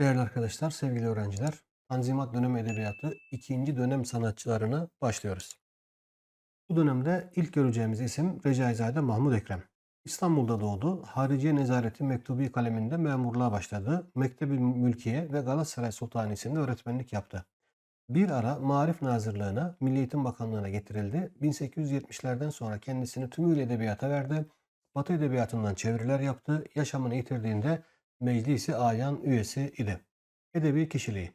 Değerli arkadaşlar, sevgili öğrenciler, Tanzimat Dönem Edebiyatı ikinci dönem sanatçılarına başlıyoruz. Bu dönemde ilk göreceğimiz isim Recaizade Mahmud Ekrem. İstanbul'da doğdu. Hariciye Nezareti Mektubi kaleminde memurluğa başladı. Mektebi Mülkiye ve Galatasaray Sultanisi'nde öğretmenlik yaptı. Bir ara Marif Nazırlığına, Milli Eğitim Bakanlığı'na getirildi. 1870'lerden sonra kendisini tümüyle edebiyata verdi. Batı edebiyatından çeviriler yaptı. Yaşamını yitirdiğinde Meclisi Ayan üyesi idi. Edebi kişiliği.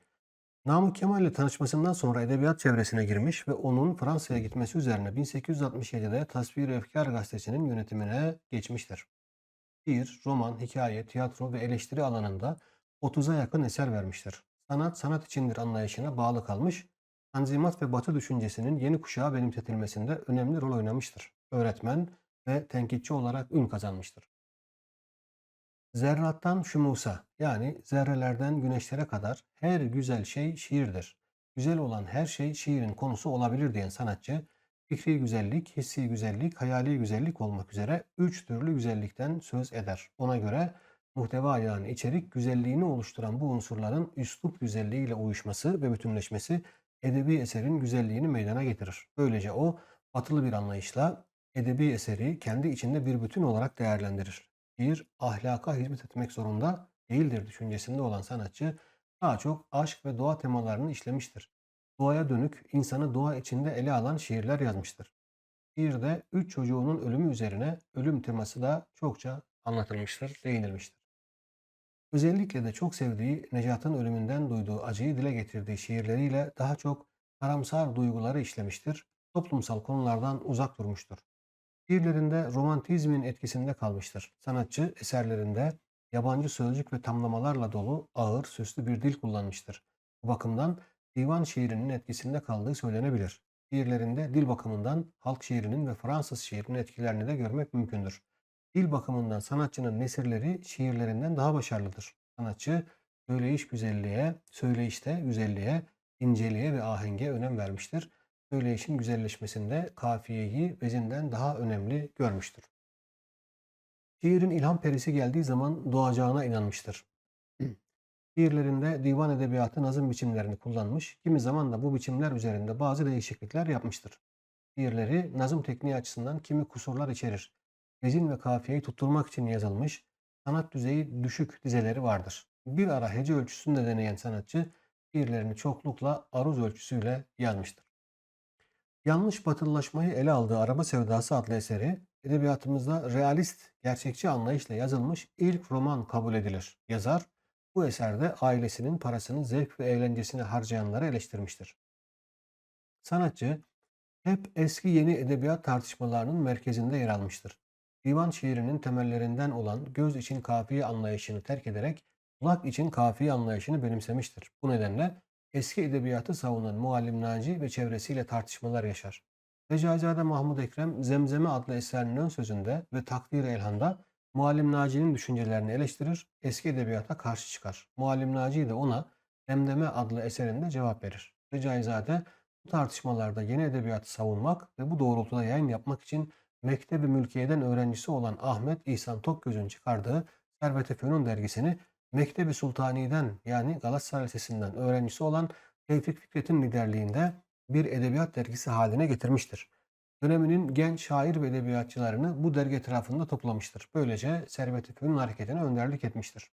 Namık Kemal ile tanışmasından sonra edebiyat çevresine girmiş ve onun Fransa'ya gitmesi üzerine 1867'de Tasvir-i Efkar gazetesinin yönetimine geçmiştir. Şiir, roman, hikaye, tiyatro ve eleştiri alanında 30'a yakın eser vermiştir. Sanat, sanat içindir anlayışına bağlı kalmış, Tanzimat ve Batı düşüncesinin yeni kuşağa benimsetilmesinde önemli rol oynamıştır. Öğretmen ve tenkitçi olarak ün kazanmıştır. Zerrattan şumusa yani zerrelerden güneşlere kadar her güzel şey şiirdir. Güzel olan her şey şiirin konusu olabilir diyen sanatçı, fikri güzellik, hissi güzellik, hayali güzellik olmak üzere üç türlü güzellikten söz eder. Ona göre muhteva yani içerik güzelliğini oluşturan bu unsurların üslup güzelliğiyle uyuşması ve bütünleşmesi edebi eserin güzelliğini meydana getirir. Böylece o batılı bir anlayışla edebi eseri kendi içinde bir bütün olarak değerlendirir bir ahlaka hizmet etmek zorunda değildir düşüncesinde olan sanatçı daha çok aşk ve doğa temalarını işlemiştir. Doğaya dönük, insanı doğa içinde ele alan şiirler yazmıştır. Şiirde üç çocuğunun ölümü üzerine ölüm teması da çokça anlatılmıştır, değinilmiştir. Özellikle de çok sevdiği Necat'ın ölümünden duyduğu acıyı dile getirdiği şiirleriyle daha çok karamsar duyguları işlemiştir, toplumsal konulardan uzak durmuştur. Şiirlerinde romantizmin etkisinde kalmıştır. Sanatçı eserlerinde yabancı sözcük ve tamlamalarla dolu ağır, süslü bir dil kullanmıştır. Bu bakımdan divan şiirinin etkisinde kaldığı söylenebilir. Şiirlerinde dil bakımından halk şiirinin ve Fransız şiirinin etkilerini de görmek mümkündür. Dil bakımından sanatçının nesirleri şiirlerinden daha başarılıdır. Sanatçı söyleyiş güzelliğe, söyleyişte güzelliğe, inceliğe ve ahenge önem vermiştir söyleyişin güzelleşmesinde kafiyeyi vezinden daha önemli görmüştür. Şiirin ilham perisi geldiği zaman doğacağına inanmıştır. Şiirlerinde divan edebiyatı nazım biçimlerini kullanmış, kimi zaman da bu biçimler üzerinde bazı değişiklikler yapmıştır. Şiirleri nazım tekniği açısından kimi kusurlar içerir. Vezin ve kafiyeyi tutturmak için yazılmış, sanat düzeyi düşük dizeleri vardır. Bir ara hece ölçüsünde deneyen sanatçı, şiirlerini çoklukla aruz ölçüsüyle yazmıştır. Yanlış batılılaşmayı ele aldığı Araba Sevdası adlı eseri edebiyatımızda realist, gerçekçi anlayışla yazılmış ilk roman kabul edilir. Yazar bu eserde ailesinin parasını zevk ve eğlencesine harcayanları eleştirmiştir. Sanatçı hep eski yeni edebiyat tartışmalarının merkezinde yer almıştır. Divan şiirinin temellerinden olan göz için kafiye anlayışını terk ederek kulak için kafiye anlayışını benimsemiştir. Bu nedenle eski edebiyatı savunan Muallim Naci ve çevresiyle tartışmalar yaşar. Recaizade Mahmud Ekrem Zemzeme adlı eserinin ön sözünde ve Takdir Elhan'da Muallim Naci'nin düşüncelerini eleştirir, eski edebiyata karşı çıkar. Muallim Naci de ona Demdeme adlı eserinde cevap verir. Recaizade bu tartışmalarda yeni edebiyatı savunmak ve bu doğrultuda yayın yapmak için Mektebi Mülkiye'den öğrencisi olan Ahmet İhsan Tokgöz'ün çıkardığı Servet-i Fünun dergisini Mektebi Sultani'den yani Galatasaray Lisesi'nden öğrencisi olan Tevfik Fikret'in liderliğinde bir edebiyat dergisi haline getirmiştir. Döneminin genç şair ve edebiyatçılarını bu dergi etrafında toplamıştır. Böylece Servet-i hareketine önderlik etmiştir.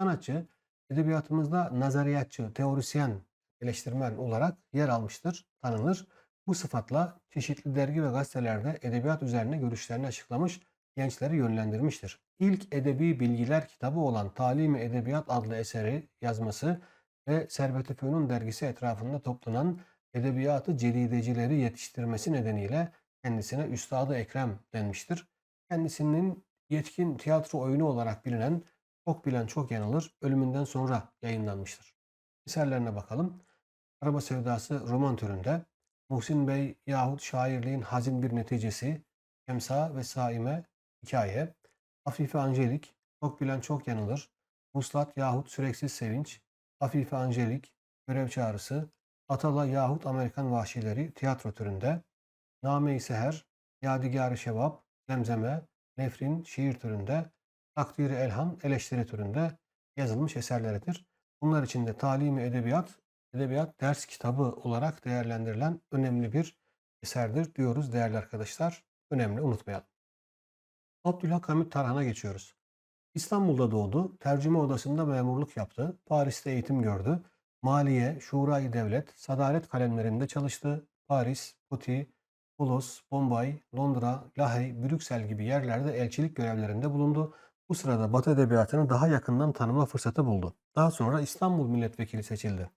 Sanatçı, edebiyatımızda nazariyatçı, teorisyen, eleştirmen olarak yer almıştır, tanınır. Bu sıfatla çeşitli dergi ve gazetelerde edebiyat üzerine görüşlerini açıklamış gençleri yönlendirmiştir. İlk edebi bilgiler kitabı olan Talim-i Edebiyat adlı eseri yazması ve Servet-i Fünun dergisi etrafında toplanan edebiyatı celidecileri yetiştirmesi nedeniyle kendisine Üstadı Ekrem denmiştir. Kendisinin yetkin tiyatro oyunu olarak bilinen Çok Bilen Çok Yanılır ölümünden sonra yayınlanmıştır. Eserlerine bakalım. Araba Sevdası roman türünde Muhsin Bey yahut şairliğin hazin bir neticesi, Emsa ve Saime Hikaye, Afife Angelik, Çok Bilen Çok Yanılır, Vuslat yahut Süreksiz Sevinç, Afife Angelik, Görev Çağrısı, Atala yahut Amerikan Vahşileri tiyatro türünde, Name-i Seher, Yadigar-ı Şevap, Zemzeme, Nefrin şiir türünde, Takdiri Elham eleştiri türünde yazılmış eserleridir. Bunlar içinde Talim-i Edebiyat, edebiyat ders kitabı olarak değerlendirilen önemli bir eserdir diyoruz değerli arkadaşlar. Önemli unutmayalım. Abdülhak Hamit Tarhan'a geçiyoruz. İstanbul'da doğdu, tercüme odasında memurluk yaptı, Paris'te eğitim gördü, Maliye, Şurayı Devlet, Sadaret kalemlerinde çalıştı, Paris, Putti, Toulouse, Bombay, Londra, Lahey, Brüksel gibi yerlerde elçilik görevlerinde bulundu. Bu sırada Batı Edebiyatı'nı daha yakından tanıma fırsatı buldu. Daha sonra İstanbul Milletvekili seçildi.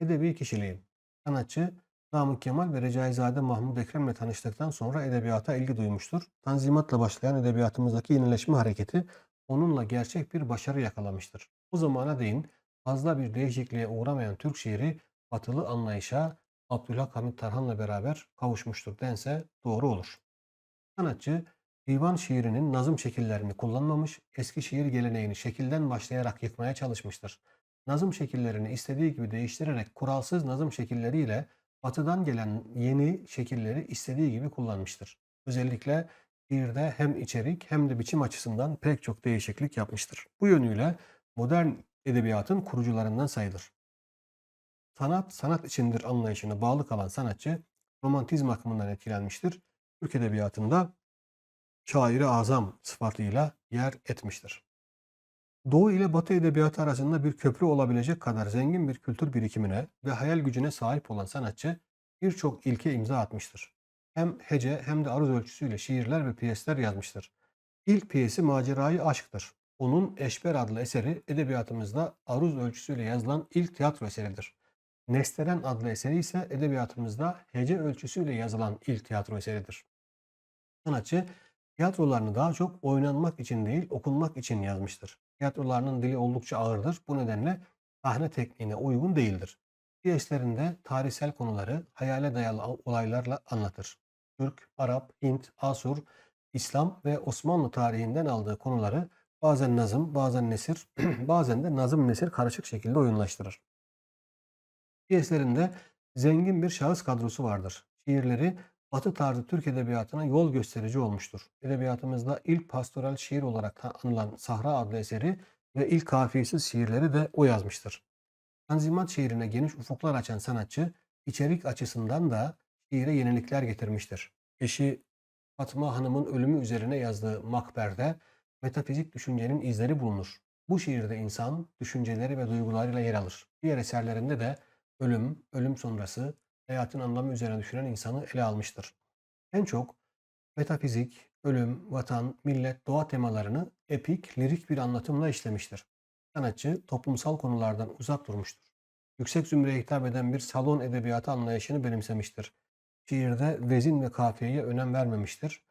Edebi kişiliği. Sanatçı Namık Kemal ve Recaizade Mahmud Ekrem'le tanıştıktan sonra edebiyata ilgi duymuştur. Tanzimatla başlayan edebiyatımızdaki yenileşme hareketi onunla gerçek bir başarı yakalamıştır. Bu zamana değin fazla bir değişikliğe uğramayan Türk şiiri batılı anlayışa Abdülhak Hamit Tarhan'la beraber kavuşmuştur dense doğru olur. Sanatçı divan şiirinin nazım şekillerini kullanmamış, eski şiir geleneğini şekilden başlayarak yıkmaya çalışmıştır. Nazım şekillerini istediği gibi değiştirerek kuralsız nazım şekilleriyle batıdan gelen yeni şekilleri istediği gibi kullanmıştır. Özellikle şiirde hem içerik hem de biçim açısından pek çok değişiklik yapmıştır. Bu yönüyle modern edebiyatın kurucularından sayılır. Sanat, sanat içindir anlayışına bağlı kalan sanatçı romantizm akımından etkilenmiştir. Türk edebiyatında şairi azam sıfatıyla yer etmiştir. Doğu ile Batı edebiyatı arasında bir köprü olabilecek kadar zengin bir kültür birikimine ve hayal gücüne sahip olan sanatçı birçok ilke imza atmıştır. Hem hece hem de aruz ölçüsüyle şiirler ve piyesler yazmıştır. İlk piyesi Macerayı Aşk'tır. Onun Eşber adlı eseri edebiyatımızda aruz ölçüsüyle yazılan ilk tiyatro eseridir. Nesteren adlı eseri ise edebiyatımızda hece ölçüsüyle yazılan ilk tiyatro eseridir. Sanatçı tiyatrolarını daha çok oynanmak için değil okunmak için yazmıştır. Tiyatrolarının dili oldukça ağırdır. Bu nedenle sahne tekniğine uygun değildir. Piyeslerinde tarihsel konuları hayale dayalı olaylarla anlatır. Türk, Arap, Hint, Asur, İslam ve Osmanlı tarihinden aldığı konuları bazen nazım, bazen nesir, bazen de nazım nesir karışık şekilde oyunlaştırır. Piyeslerinde zengin bir şahıs kadrosu vardır. Şiirleri Batı tarzı Türk edebiyatına yol gösterici olmuştur. Edebiyatımızda ilk pastoral şiir olarak anılan Sahra adlı eseri ve ilk kafiyesiz şiirleri de o yazmıştır. Tanzimat şiirine geniş ufuklar açan sanatçı içerik açısından da şiire yenilikler getirmiştir. Eşi Fatma Hanım'ın ölümü üzerine yazdığı Makber'de metafizik düşüncenin izleri bulunur. Bu şiirde insan düşünceleri ve duygularıyla yer alır. Diğer eserlerinde de ölüm, ölüm sonrası, hayatın anlamı üzerine düşünen insanı ele almıştır. En çok metafizik, ölüm, vatan, millet, doğa temalarını epik, lirik bir anlatımla işlemiştir. Sanatçı toplumsal konulardan uzak durmuştur. Yüksek zümreye hitap eden bir salon edebiyatı anlayışını benimsemiştir. Şiirde vezin ve kafiyeye önem vermemiştir.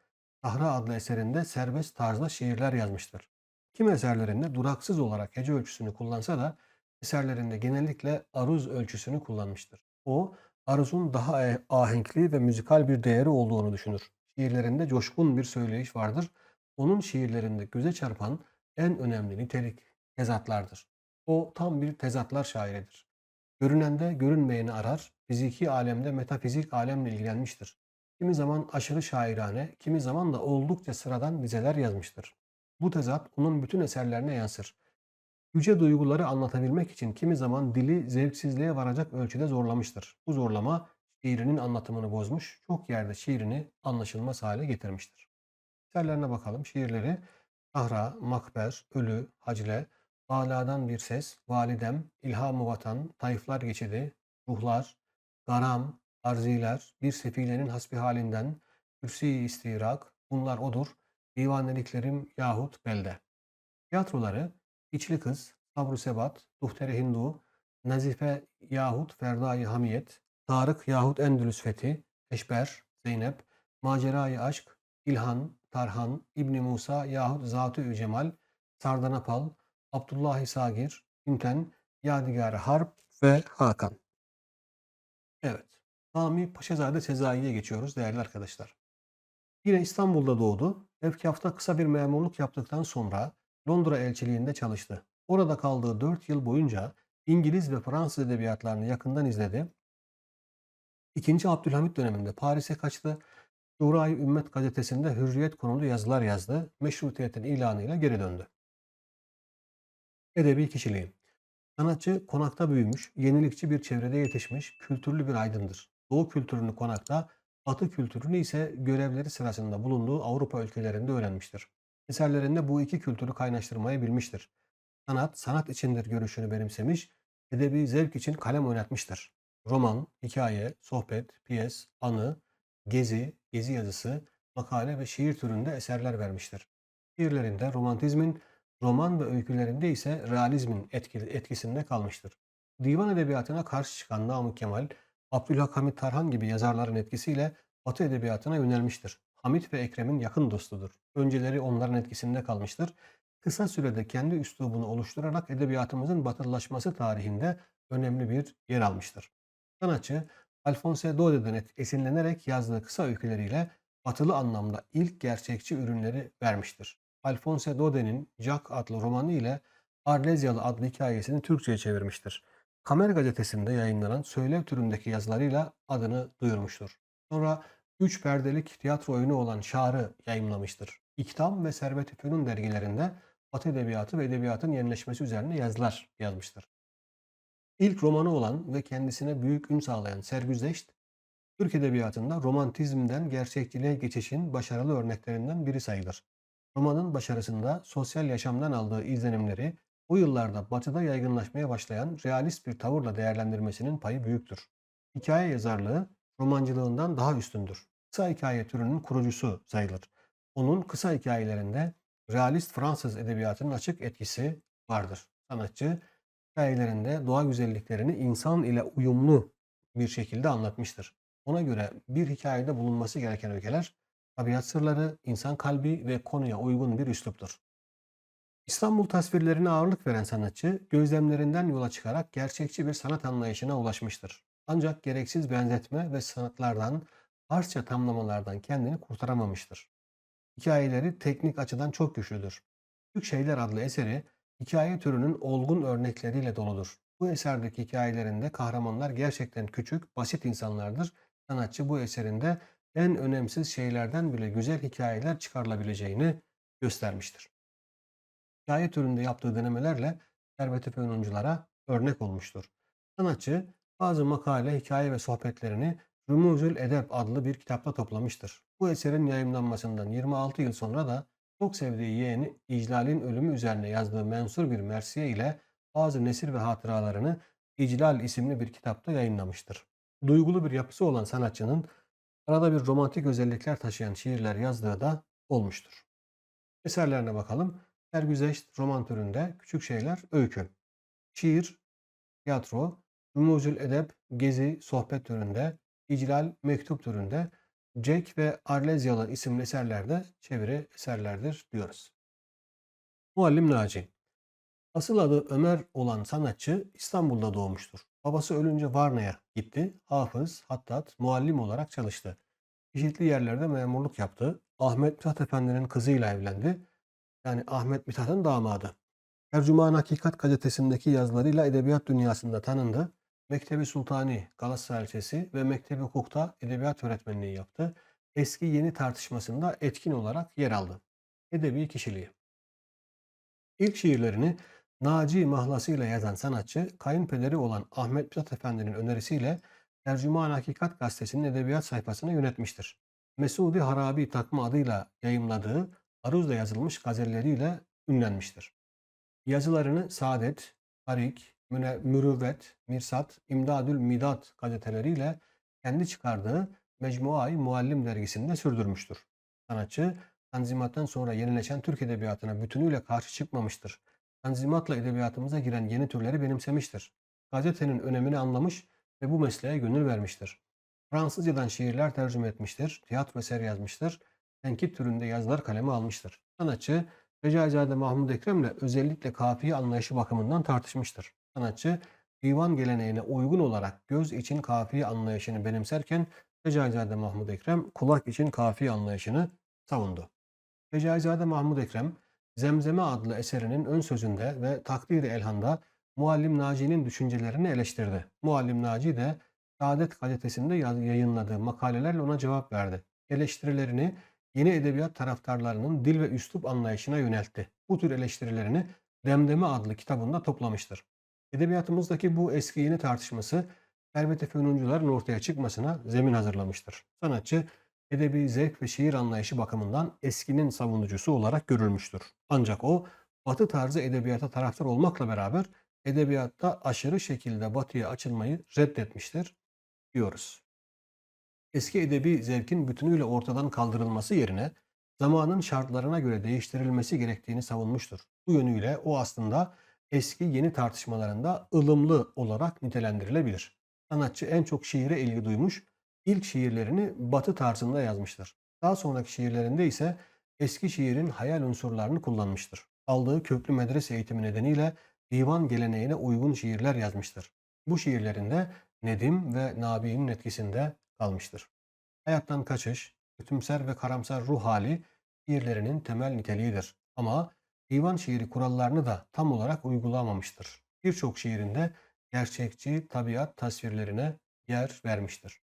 Sahra adlı eserinde serbest tarzda şiirler yazmıştır. Kim eserlerinde duraksız olarak hece ölçüsünü kullansa da eserlerinde genellikle aruz ölçüsünü kullanmıştır. O, aruzun daha e, ahenkli ve müzikal bir değeri olduğunu düşünür. Şiirlerinde coşkun bir söyleyiş vardır. Onun şiirlerinde göze çarpan en önemli nitelik tezatlardır. O tam bir tezatlar şairidir. Görünende görünmeyeni arar, fiziki alemde metafizik alemle ilgilenmiştir. Kimi zaman aşırı şairane, kimi zaman da oldukça sıradan dizeler yazmıştır. Bu tezat onun bütün eserlerine yansır. Yüce duyguları anlatabilmek için kimi zaman dili zevksizliğe varacak ölçüde zorlamıştır. Bu zorlama şiirinin anlatımını bozmuş, çok yerde şiirini anlaşılmaz hale getirmiştir. Eserlerine bakalım. Şiirleri Sahra, Makber, Ölü, Hacle, Ala'dan bir ses, Validem, İlham-ı Vatan, Tayflar Geçidi, Ruhlar, Garam, Arziler, Bir Sefilenin Hasbi Halinden, Kürsi-i İstirak, Bunlar Odur, Divaneliklerim yahut Belde. Tiyatroları İçli Kız, Sabru Sebat, Duhtere Hindu, Nazife yahut Ferdai Hamiyet, Tarık yahut Endülüs Fethi, Eşber, Zeynep, Macerayı Aşk, İlhan, Tarhan, İbni Musa yahut Zatü Cemal, Sardanapal, Abdullah Sagir, Ünten, Yadigar Harp ve Hakan. Evet. Sami Paşazade Sezai'ye geçiyoruz değerli arkadaşlar. Yine İstanbul'da doğdu. Efkaf'ta kısa bir memurluk yaptıktan sonra Londra elçiliğinde çalıştı. Orada kaldığı 4 yıl boyunca İngiliz ve Fransız edebiyatlarını yakından izledi. İkinci Abdülhamit döneminde Paris'e kaçtı. Şurayı Ümmet gazetesinde hürriyet konulu yazılar yazdı. Meşrutiyetin ilanıyla geri döndü. Edebi kişiliği. Sanatçı konakta büyümüş, yenilikçi bir çevrede yetişmiş, kültürlü bir aydındır. Doğu kültürünü konakta, Batı kültürünü ise görevleri sırasında bulunduğu Avrupa ülkelerinde öğrenmiştir. Eserlerinde bu iki kültürü kaynaştırmayı bilmiştir. Sanat, sanat içindir görüşünü benimsemiş, edebi zevk için kalem oynatmıştır. Roman, hikaye, sohbet, piyes, anı, gezi, gezi yazısı, makale ve şiir türünde eserler vermiştir. Şiirlerinde romantizmin, roman ve öykülerinde ise realizmin etkisinde kalmıştır. Divan edebiyatına karşı çıkan Namık Kemal, Abdülhakamit Tarhan gibi yazarların etkisiyle Batı edebiyatına yönelmiştir. Hamit ve Ekrem'in yakın dostudur. Önceleri onların etkisinde kalmıştır. Kısa sürede kendi üslubunu oluşturarak edebiyatımızın batılılaşması tarihinde önemli bir yer almıştır. Sanatçı Alphonse Daude'den esinlenerek yazdığı kısa öyküleriyle batılı anlamda ilk gerçekçi ürünleri vermiştir. Alphonse Daude'nin Jack adlı romanı ile Arlezyalı adlı hikayesini Türkçe'ye çevirmiştir. Kamer gazetesinde yayınlanan söylev türündeki yazılarıyla adını duyurmuştur. Sonra üç perdelik tiyatro oyunu olan Şar'ı yayımlamıştır. İktam ve Servet-i Fünun dergilerinde Batı Edebiyatı ve Edebiyatın yenileşmesi üzerine yazılar yazmıştır. İlk romanı olan ve kendisine büyük ün sağlayan Sergüzeşt, Türk Edebiyatı'nda romantizmden gerçekçiliğe geçişin başarılı örneklerinden biri sayılır. Romanın başarısında sosyal yaşamdan aldığı izlenimleri o yıllarda batıda yaygınlaşmaya başlayan realist bir tavırla değerlendirmesinin payı büyüktür. Hikaye yazarlığı romancılığından daha üstündür. Kısa hikaye türünün kurucusu sayılır. Onun kısa hikayelerinde realist Fransız edebiyatının açık etkisi vardır. Sanatçı hikayelerinde doğa güzelliklerini insan ile uyumlu bir şekilde anlatmıştır. Ona göre bir hikayede bulunması gereken ögeler tabiat sırları, insan kalbi ve konuya uygun bir üsluptur. İstanbul tasvirlerine ağırlık veren sanatçı, gözlemlerinden yola çıkarak gerçekçi bir sanat anlayışına ulaşmıştır. Ancak gereksiz benzetme ve sanatlardan, parça tamlamalardan kendini kurtaramamıştır. Hikayeleri teknik açıdan çok güçlüdür. Türk Şeyler adlı eseri hikaye türünün olgun örnekleriyle doludur. Bu eserdeki hikayelerinde kahramanlar gerçekten küçük, basit insanlardır. Sanatçı bu eserinde en önemsiz şeylerden bile güzel hikayeler çıkarılabileceğini göstermiştir. Hikaye türünde yaptığı denemelerle Servet-i Fünunculara örnek olmuştur. Sanatçı bazı makale, hikaye ve sohbetlerini Rumuzül Edeb adlı bir kitapta toplamıştır. Bu eserin yayımlanmasından 26 yıl sonra da çok sevdiği yeğeni İclal'in ölümü üzerine yazdığı mensur bir mersiye ile bazı nesir ve hatıralarını İclal isimli bir kitapta yayınlamıştır. Duygulu bir yapısı olan sanatçının arada bir romantik özellikler taşıyan şiirler yazdığı da olmuştur. Eserlerine bakalım. Sergüzeşt roman türünde küçük şeyler öykü. Şiir, tiyatro, Rumuzül Edeb, gezi, sohbet türünde, İclal, mektup türünde, Jack ve Arlezyalı isimli eserlerde çeviri eserlerdir diyoruz. Muallim Naci Asıl adı Ömer olan sanatçı İstanbul'da doğmuştur. Babası ölünce Varna'ya gitti. Hafız, hattat, muallim olarak çalıştı. Çeşitli yerlerde memurluk yaptı. Ahmet Mithat Efendi'nin kızıyla evlendi. Yani Ahmet Mithat'ın damadı. Tercüman Hakikat gazetesindeki yazılarıyla edebiyat dünyasında tanındı. Mektebi Sultani Galatasaray Lisesi ve Mektebi Hukuk'ta edebiyat öğretmenliği yaptı. Eski yeni tartışmasında etkin olarak yer aldı. Edebi kişiliği. İlk şiirlerini Naci mahlasıyla yazan sanatçı, kayınpederi olan Ahmet Mithat Efendi'nin önerisiyle Tercüman Hakikat gazetesinin edebiyat sayfasını yönetmiştir. Mesudi Harabi takma adıyla yayımladığı aruzla yazılmış gazelleriyle ünlenmiştir. Yazılarını Saadet, Harik, Müne- Mürüvvet, Mirsat, İmdadül Midat gazeteleriyle kendi çıkardığı Mecmuai Muallim dergisinde sürdürmüştür. Sanatçı, Tanzimat'tan sonra yenileşen Türk edebiyatına bütünüyle karşı çıkmamıştır. Tanzimatla edebiyatımıza giren yeni türleri benimsemiştir. Gazetenin önemini anlamış ve bu mesleğe gönül vermiştir. Fransızcadan şiirler tercüme etmiştir, tiyatro eseri yazmıştır, tenkit türünde yazılar kaleme almıştır. Sanatçı, Recaizade Mahmud Ekrem'le özellikle kafiye anlayışı bakımından tartışmıştır. Sanatçı, divan geleneğine uygun olarak göz için kafiye anlayışını benimserken Recaizade Mahmud Ekrem kulak için kafiye anlayışını savundu. Recaizade Mahmud Ekrem, Zemzeme adlı eserinin ön sözünde ve Takdir-i Elhan'da Muallim Naci'nin düşüncelerini eleştirdi. Muallim Naci de Saadet gazetesinde yayınladığı makalelerle ona cevap verdi. Eleştirilerini yeni edebiyat taraftarlarının dil ve üslup anlayışına yöneltti. Bu tür eleştirilerini Demdeme adlı kitabında toplamıştır. Edebiyatımızdaki bu eski yeni tartışması Servet-i Fünuncuların ortaya çıkmasına zemin hazırlamıştır. Sanatçı edebi zevk ve şiir anlayışı bakımından eskinin savunucusu olarak görülmüştür. Ancak o Batı tarzı edebiyata taraftar olmakla beraber edebiyatta aşırı şekilde Batı'ya açılmayı reddetmiştir diyoruz. Eski edebi zevkin bütünüyle ortadan kaldırılması yerine zamanın şartlarına göre değiştirilmesi gerektiğini savunmuştur. Bu yönüyle o aslında eski yeni tartışmalarında ılımlı olarak nitelendirilebilir. Sanatçı en çok şiire ilgi duymuş, ilk şiirlerini Batı tarzında yazmıştır. Daha sonraki şiirlerinde ise eski şiirin hayal unsurlarını kullanmıştır. Aldığı köklü medrese eğitimi nedeniyle divan geleneğine uygun şiirler yazmıştır. Bu şiirlerinde Nedim ve Nabi'nin etkisinde kalmıştır. Hayattan kaçış, kötümser ve karamsar ruh hali şiirlerinin temel niteliğidir. Ama divan şiiri kurallarını da tam olarak uygulamamıştır. Birçok şiirinde gerçekçi tabiat tasvirlerine yer vermiştir.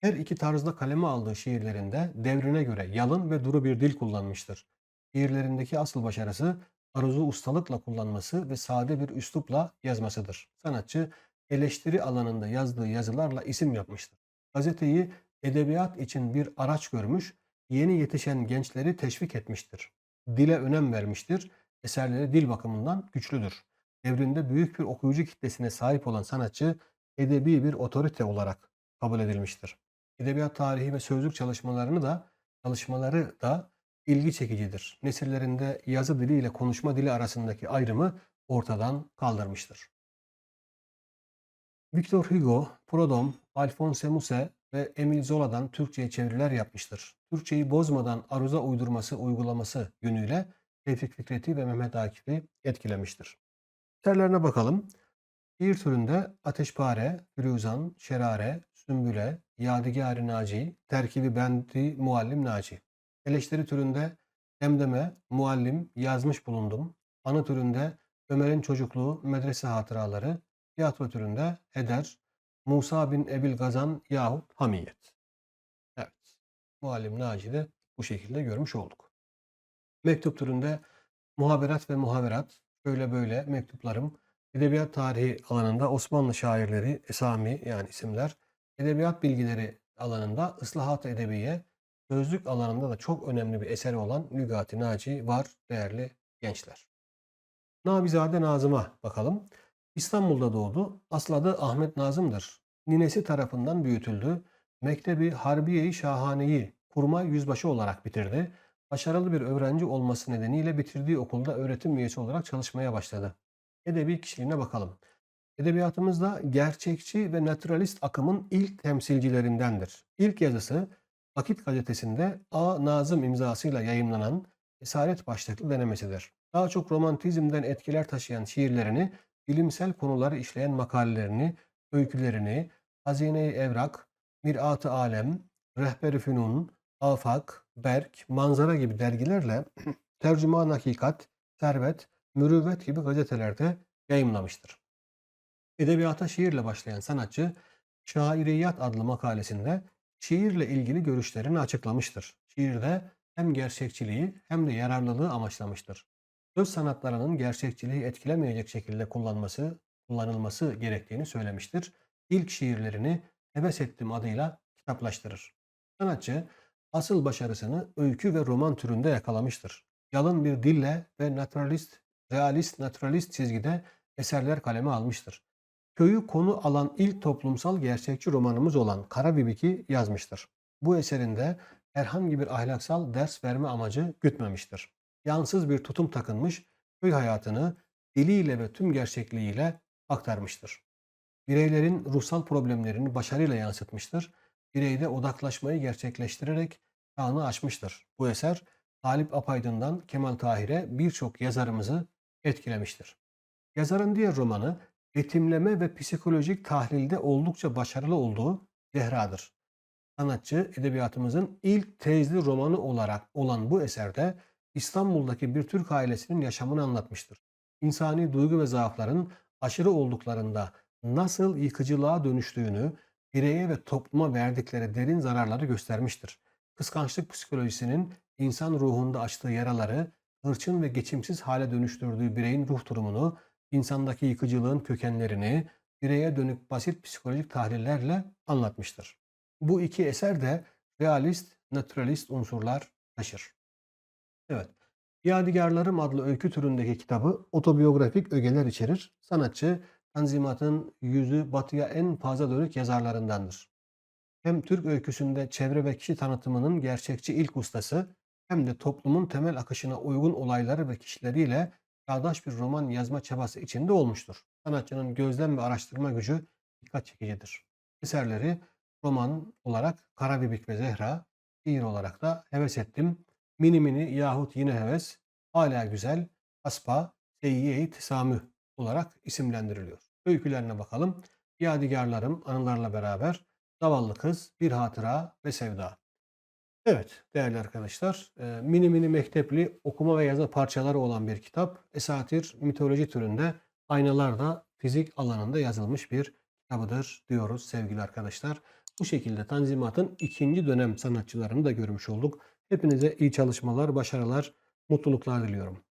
Her iki tarzda kaleme aldığı şiirlerinde devrine göre yalın ve duru bir dil kullanmıştır. Şiirlerindeki asıl başarısı aruzu ustalıkla kullanması ve sade bir üslupla yazmasıdır. Sanatçı eleştiri alanında yazdığı yazılarla isim yapmıştır. Gazeteyi edebiyat için bir araç görmüş, yeni yetişen gençleri teşvik etmiştir. Dile önem vermiştir. Eserleri dil bakımından güçlüdür. Devrinde büyük bir okuyucu kitlesine sahip olan sanatçı edebi bir otorite olarak kabul edilmiştir. Edebiyat tarihi ve sözlük çalışmalarını da çalışmaları da ilgi çekicidir. Nesillerinde yazı dili ile konuşma dili arasındaki ayrımı ortadan kaldırmıştır. Victor Hugo, Proudhon, Alphonse Musset ve Emile Zola'dan Türkçe'ye çeviriler yapmıştır. Türkçeyi bozmadan aruza uydurması, uygulaması yönüyle Tevfik Fikret'i ve Mehmet Akif'i etkilemiştir. Eserlerine bakalım. Şiir türünde Ateşpare, Firuzan, Şerare, Sümbüle, Yadigar-ı Naci, Terkibi Bendi, Muallim Naci. Eleştiri türünde Demdeme, Muallim, Yazmış Bulundum. Anı türünde Ömer'in Çocukluğu, Medrese Hatıraları. Tiyatro türünde Heder, Musa bin Ebil Gazan yahut Hamiyet. Evet. Muallim Naci'de bu şekilde görmüş olduk. Mektup türünde muhaberat ve muhaberat, böyle böyle mektuplarım, edebiyat tarihi alanında Osmanlı şairleri, esami yani isimler, edebiyat bilgileri alanında ıslahat edebiye, sözlük alanında da çok önemli bir eseri olan Lügati Naci var değerli gençler. Nabizade Nazım'a bakalım. İstanbul'da doğdu. Asıl adı Ahmet Nazım'dır. Ninesi tarafından büyütüldü. Mektebi Harbiye-i Şahane'yi kurmay yüzbaşı olarak bitirdi. Başarılı bir öğrenci olması nedeniyle bitirdiği okulda öğretim üyesi olarak çalışmaya başladı. Edebi kişiliğine bakalım. Edebiyatımızda gerçekçi ve naturalist akımın ilk temsilcilerindendir. İlk yazısı Vakit gazetesinde A. Nazım imzasıyla yayımlanan Esaret başlıklı denemesidir. Daha çok romantizmden etkiler taşıyan şiirlerini, bilimsel konuları işleyen makalelerini, öykülerini, Hazine-i Evrak, Mirat-ı Alem, Rehber-i Fünun, Afak, Berk, Manzara gibi dergilerle Tercüman Hakikat, Servet, Mürüvvet gibi gazetelerde yayımlamıştır. Edebiyata şiirle başlayan sanatçı, Şairiyat adlı makalesinde şiirle ilgili görüşlerini açıklamıştır. Şiirde hem gerçekçiliği hem de yararlılığı amaçlamıştır. Söz sanatlarının gerçekçiliği etkilemeyecek şekilde kullanması, kullanılması gerektiğini söylemiştir. İlk şiirlerini Heves Ettim adıyla kitaplaştırır. Sanatçı asıl başarısını öykü ve roman türünde yakalamıştır. Yalın bir dille ve naturalist, realist, naturalist çizgide eserler kaleme almıştır köyü konu alan ilk toplumsal gerçekçi romanımız olan Karabibik'i yazmıştır. Bu eserinde herhangi bir ahlaksal ders verme amacı gütmemiştir. Yansız bir tutum takınmış, köy hayatını diliyle ve tüm gerçekliğiyle aktarmıştır. Bireylerin ruhsal problemlerini başarıyla yansıtmıştır. Bireyde odaklaşmayı gerçekleştirerek çağını açmıştır. Bu eser Talip Apaydın'dan Kemal Tahir'e birçok yazarımızı etkilemiştir. Yazarın diğer romanı betimleme ve psikolojik tahlilde oldukça başarılı olduğu Zehra'dır. Sanatçı edebiyatımızın ilk tezli romanı olarak olan bu eserde İstanbul'daki bir Türk ailesinin yaşamını anlatmıştır. İnsani duygu ve zaafların aşırı olduklarında nasıl yıkıcılığa dönüştüğünü, bireye ve topluma verdikleri derin zararları göstermiştir. Kıskançlık psikolojisinin insan ruhunda açtığı yaraları, hırçın ve geçimsiz hale dönüştürdüğü bireyin ruh durumunu insandaki yıkıcılığın kökenlerini bireye dönük basit psikolojik tahlillerle anlatmıştır. Bu iki eser de realist, naturalist unsurlar taşır. Evet. Yadigarlarım adlı öykü türündeki kitabı otobiyografik ögeler içerir. Sanatçı Tanzimat'ın yüzü batıya en fazla dönük yazarlarındandır. Hem Türk öyküsünde çevre ve kişi tanıtımının gerçekçi ilk ustası hem de toplumun temel akışına uygun olayları ve kişileriyle çağdaş bir roman yazma çabası içinde olmuştur. Sanatçının gözlem ve araştırma gücü dikkat çekicidir. Eserleri roman olarak Karabibik ve Zehra, şiir olarak da Heves Ettim, Mini Mini yahut Yine Heves, Hala Güzel, Aspa, Seyyiye-i Tesamüh olarak isimlendiriliyor. Öykülerine bakalım. Yadigarlarım anılarla beraber Zavallı Kız, Bir Hatıra ve Sevda. Evet değerli arkadaşlar, e, mini mini mektepli okuma ve yazı parçaları olan bir kitap. Esatir mitoloji türünde aynalar da fizik alanında yazılmış bir kitabıdır diyoruz sevgili arkadaşlar. Bu şekilde Tanzimat'ın ikinci dönem sanatçılarını da görmüş olduk. Hepinize iyi çalışmalar, başarılar, mutluluklar diliyorum.